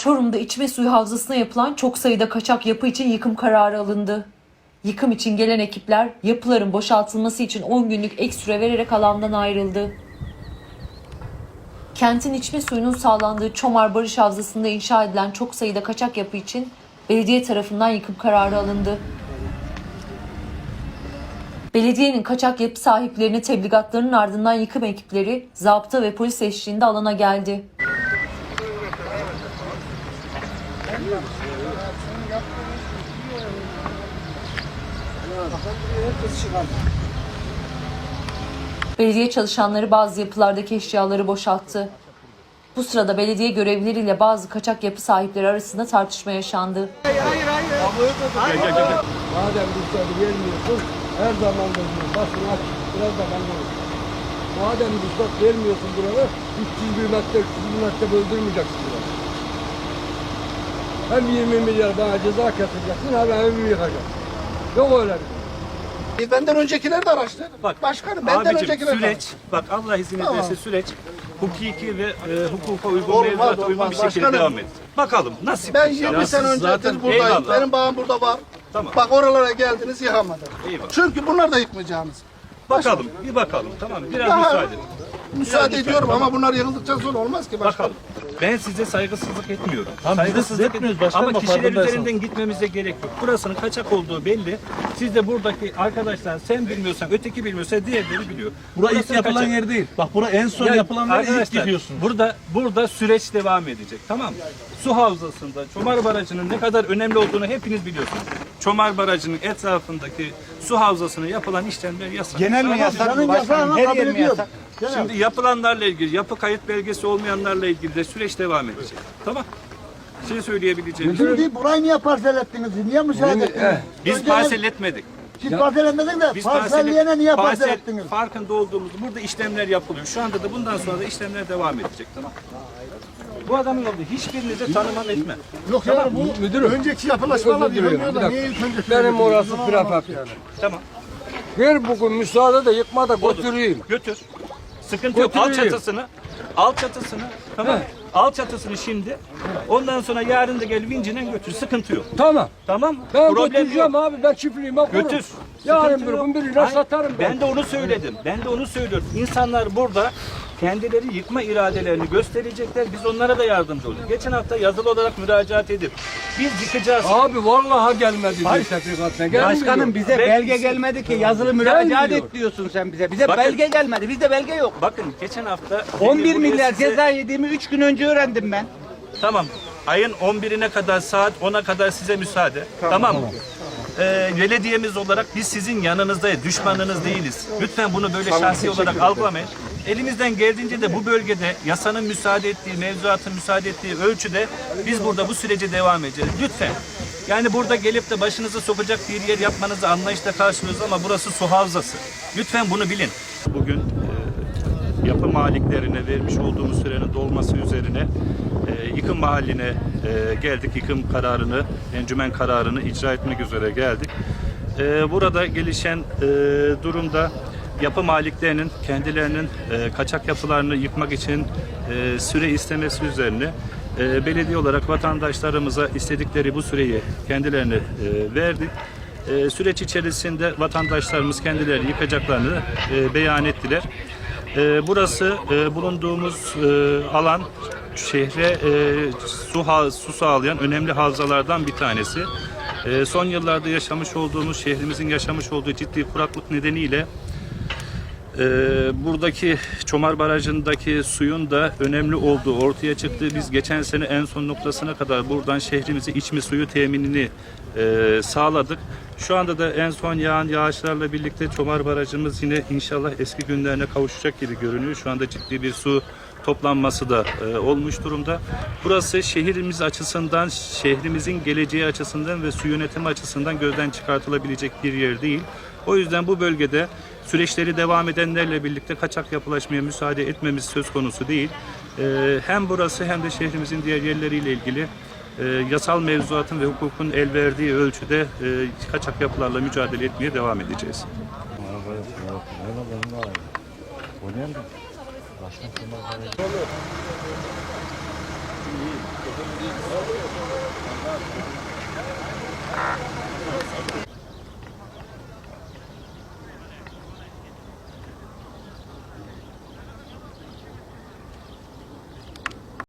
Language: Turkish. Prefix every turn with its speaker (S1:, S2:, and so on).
S1: Çorum'da içme suyu havzasına yapılan çok sayıda kaçak yapı için yıkım kararı alındı. Yıkım için gelen ekipler yapıların boşaltılması için 10 günlük ek süre vererek alandan ayrıldı. Kentin içme suyunun sağlandığı Çomar Barış Havzası'nda inşa edilen çok sayıda kaçak yapı için belediye tarafından yıkım kararı alındı. Belediyenin kaçak yapı sahiplerine tebligatlarının ardından yıkım ekipleri zabıta ve polis eşliğinde alana geldi. Belediye çalışanları bazı yapılardaki eşyaları boşalttı. Bu sırada belediye görevlileriyle bazı kaçak yapı sahipleri arasında tartışma yaşandı.
S2: Madem ruhsatı vermiyorsun, her zaman da basın aç, biraz da ben. Madem ruhsat vermiyorsun buraları, 300 bir metre, 300 bir metre böldürmeyeceksin buraları. Hem 20 milyar bana ceza keseceksin, hem evimi yıkacaksın. Yok öyle bir şey.
S3: E, Benden öncekiler de araştırdı.
S4: Bak,
S3: Başkanım benden
S4: Abicim
S3: öncekiler de
S4: süreç, bak Allah izin
S3: Tamam.
S4: ederse süreç hukuki ve e, hukuka uygun,
S3: Olmaz,
S4: mevzuata uygun
S3: olmaz.
S4: bir şekilde
S3: Başkanım,
S4: devam edin. Bakalım nasip.
S3: Ben
S4: inşallah.
S3: 20 sene öncedir buradayım.
S4: Eyvallah.
S3: Benim bağım burada var.
S4: Tamam.
S3: Bak oralara geldiniz yıkamadım.
S4: Eyvallah.
S3: Çünkü bunlar da yıkmayacağınız.
S4: Bakalım, bir bakalım. Tamam, biraz
S3: Daha-
S4: müsaade edin.
S3: Müsaade ediyorum ama bunlar yıkıldıktan sonra olmaz ki başkanım.
S4: Bakalım. Ben size saygısızlık etmiyorum.
S5: Tamam, biz de
S4: saygısızlık
S5: size etmiyoruz başkanım,
S4: Ama
S5: bak
S4: kişiler üzerinden gitmemize gerek yok. Burasının kaçak olduğu belli. Siz de buradaki arkadaşlar sen bilmiyorsan, öteki bilmiyorsa diğerleri biliyor.
S5: Bura ilk yapılan
S4: kaçak.
S5: yer değil. Bak bura en son
S4: Ya
S5: yapılan yer ilk
S4: arkadaşlar. Burada burada süreç devam edecek. Tamam mı? Su havzasında Çomar Barajı'nın ne kadar önemli olduğunu hepiniz biliyorsunuz. Çomar Barajı'nın etrafındaki su havzasına yapılan işlemler yasak.
S6: Genel mi yasak başkanım? Her yer mi yasak?
S4: Şimdi yapılanlarla ilgili, yapı kayıt belgesi olmayanlarla ilgili de süreç devam edecek. Tamam. Şey söyleyebileceğim.
S6: Şimdi burayı niye parsel ettiniz? Niye müsaade ettiniz?
S4: Biz
S6: Önce
S4: parsel etmedik.
S6: Siz parsel etmediniz de
S4: Biz
S6: parselleyene niye parsel
S4: parsel
S6: ettiniz?
S4: farkında olduğumuz burada işlemler yapılıyor. Şu anda da bundan sonra da işlemler devam edecek. Tamam. Bu adamın olduğu hiçbirinizi tanımam etme.
S2: Yok ya bu müdürüm. Önceki yapılaşmalar yıkılmıyor da niye ilk önce Benim orası prefab yani.
S4: Tamam.
S2: Ver bugün müsaade de yıkma da götüreyim.
S4: Götür. Sıkıntı yok. Al çatısını. Al çatısını. Tamam. Al çatısını şimdi. Ondan sonra yarın da gel vincinden götür. Sıkıntı yok.
S2: Tamam.
S4: Tamam mı?
S2: Ben
S4: Problem
S2: götüreceğim
S4: yok.
S2: abi ben çiftliğime.
S4: Götür.
S2: Yarın bir gün birine
S4: Hayır,
S2: satarım ben.
S4: Ben de onu söyledim. Ben de onu söylüyorum. İnsanlar burada kendileri yıkma iradelerini gösterecekler. Biz onlara da yardımcı olacağız. Geçen hafta yazılı olarak müracaat edip biz yıkacağız.
S2: Abi vallahi gelmedi tebrikatına. Gelmiyor.
S6: Başkanım bize
S4: Ben-
S6: belge gelmedi ki yazılı müracaat
S2: Gelmiyor.
S6: et diyorsun sen bize. Bize
S4: Bakın.
S6: belge gelmedi. Bizde belge yok.
S4: Bakın geçen hafta
S6: 11
S4: buraya
S6: milyar
S4: size-
S6: ceza yediğimi 3 gün önce öğrendim ben.
S4: Tamam. Ayın 11'ine kadar saat 10'a kadar size müsaade. Tamam, mı? Ee, belediyemiz olarak biz sizin yanınızdayız. Düşmanınız değiliz. Lütfen bunu böyle şahsi olarak algılamayın. Elimizden geldiğince de bu bölgede yasanın müsaade ettiği, mevzuatın müsaade ettiği ölçüde biz burada bu sürece devam edeceğiz. Lütfen. Yani burada gelip de başınızı sokacak bir yer yapmanızı anlayışla karşılıyoruz ama burası su havzası. Lütfen bunu bilin. Bugün e, yapı maliklerine vermiş olduğumuz sürenin dolması üzerine e, yıkım mahalline e, geldik. Yıkım kararını, encümen kararını icra etmek üzere geldik. E, burada gelişen e, durumda yapı maliklerinin kendilerinin e, kaçak yapılarını yıkmak için e, süre istemesi üzerine e, belediye olarak vatandaşlarımıza istedikleri bu süreyi kendilerine e, verdik. E, süreç içerisinde vatandaşlarımız kendileri yıkacaklarını e, beyan ettiler. E, burası e, bulunduğumuz e, alan şehre e, su, su sağlayan önemli havzalardan bir tanesi. E, son yıllarda yaşamış olduğumuz, şehrimizin yaşamış olduğu ciddi kuraklık nedeniyle e, buradaki Çomar Barajı'ndaki suyun da önemli olduğu ortaya çıktı. Biz geçen sene en son noktasına kadar buradan şehrimize içme suyu teminini e, sağladık. Şu anda da en son yağan yağışlarla birlikte Çomar Barajımız yine inşallah eski günlerine kavuşacak gibi görünüyor. Şu anda ciddi bir su toplanması da e, olmuş durumda. Burası şehrimiz açısından, şehrimizin geleceği açısından ve su yönetimi açısından gözden çıkartılabilecek bir yer değil. O yüzden bu bölgede süreçleri devam edenlerle birlikte kaçak yapılaşmaya müsaade etmemiz söz konusu değil. E, hem burası hem de şehrimizin diğer yerleriyle ilgili e, yasal mevzuatın ve hukukun el verdiği ölçüde e, kaçak yapılarla mücadele etmeye devam edeceğiz.